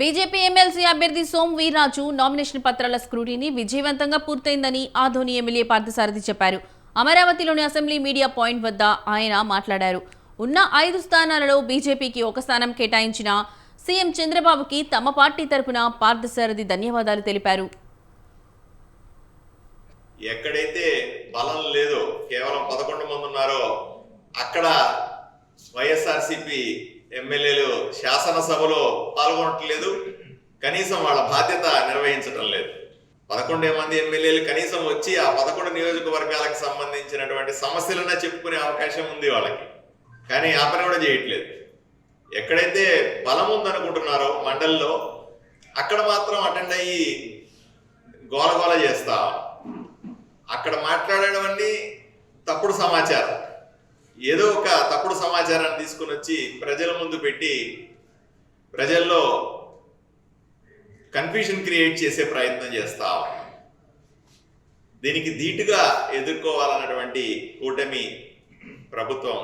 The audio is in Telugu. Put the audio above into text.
బీజేపీ ఎమ్మెల్సీ అభ్యర్థి సోమ్ వీర్రాజు నామినేషన్ పత్రాల స్క్రూటీని విజయవంతంగా పూర్తయిందని ఆధోని ఎమ్మెల్యే పార్థసారథి చెప్పారు. అమరావతిలోని అసెంబ్లీ మీడియా పాయింట్ వద్ద ఆయన మాట్లాడారు. ఉన్న ఐదు స్థానాలలో బీజేపీకి ఒక స్థానం కేటాయించిన సీఎం చంద్రబాబుకి తమ పార్టీ తరపున పార్థసారథి ధన్యవాదాలు తెలిపారు. ఎక్కడైతే బలం లేదో కేవలం పదకొండు మంది ఉన్నారో అక్కడ వైఎస్ఆర్సీపీ ఎమ్మెల్యేలు శాసనసభలో పాల్గొనట్లేదు. కనీసం వాళ్ళ బాధ్యత నిర్వహించడం లేదు. పదకొండే మంది ఎమ్మెల్యేలు కనీసం వచ్చి ఆ పదకొండు నియోజకవర్గాలకు సంబంధించినటువంటి సమస్యలన్నా చెప్పుకునే అవకాశం ఉంది వాళ్ళకి. కానీ ఆ పని కూడా చేయట్లేదు. ఎక్కడైతే బలం ఉందనుకుంటున్నారో మండలిలో అక్కడ మాత్రం అటెండ్ అయ్యి గోలగోల చేస్తా అక్కడ మాట్లాడడం తప్పుడు సమాచారం. ఏదో ఒక తప్పుడు సమాచారాన్ని తీసుకుని వచ్చి ప్రజల ముందు పెట్టి ప్రజల్లో కన్ఫ్యూషన్ క్రియేట్ చేసే ప్రయత్నం చేస్తా దీనికి ధీటుగా ఎదుర్కోవాలన్నటువంటి కూటమి ప్రభుత్వం